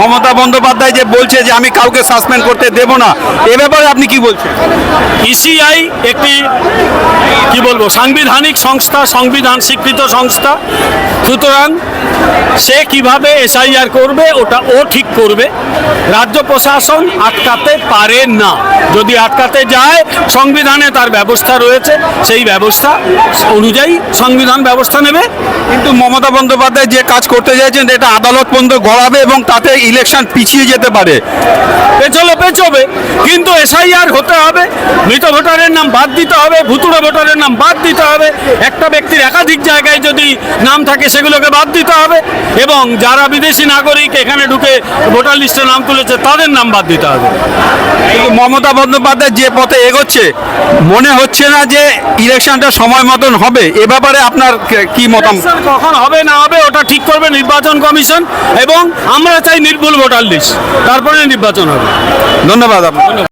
মমতা বন্দ্যোপাধ্যায় যে বলছে যে আমি কাউকে সাসপেন্ড করতে দেব না, এ ব্যাপারে আপনি কি বলছেন? ইসিআই একটি, কি বলব, সাংবিধানিক সংস্থা, সংবিধান স্বীকৃত সংস্থা। সুতরাং সে কীভাবে এসআইআর করবে, ওটা ও ঠিক করবে। রাজ্য প্রশাসন আটকাতে পারে না। যদি আটকাতে যায়, সংবিধানে তার ব্যবস্থা রয়েছে, সেই ব্যবস্থা অনুযায়ী সংবিধান ব্যবস্থা নেবে। কিন্তু মমতা বন্দ্যোপাধ্যায় যে কাজ করতে চাইছেন, এটা আদালত পর্যন্ত গড়াবে এবং তাতে ইলেকশন পিছিয়ে যেতে পারে। পেছলে পেছবে, কিন্তু এসআইআর হতে হবে। মৃত ভোটারের নাম বাদ দিতে হবে, ভুতুড়ে ভোটারের নাম বাদ দিতে হবে। একটা ব্যক্তির একাধিক জায়গায় যদি নাম থাকে, সেগুলোকে বাদ দিতে হবে। এবং যারা বিদেশি নাগরিক এখানে ঢুকে ভোটার লিস্টে নাম তুলেছে তাদের নাম বাদ দিতে হবে। মমতা বন্দ্যোপাধ্যায় যে পথে এগোচ্ছে মনে হচ্ছে না যে ইলেকশনটা সময় মতন হবে। এ ব্যাপারে আপনার কি মতামত? কখন হবে না হবে ওটা ঠিক করবে নির্বাচন কমিশন এবং আমরা চাই নির্ভুল ভোটার লিস্ট। তারপরে নির্বাচন হবে। ধন্যবাদ আপনার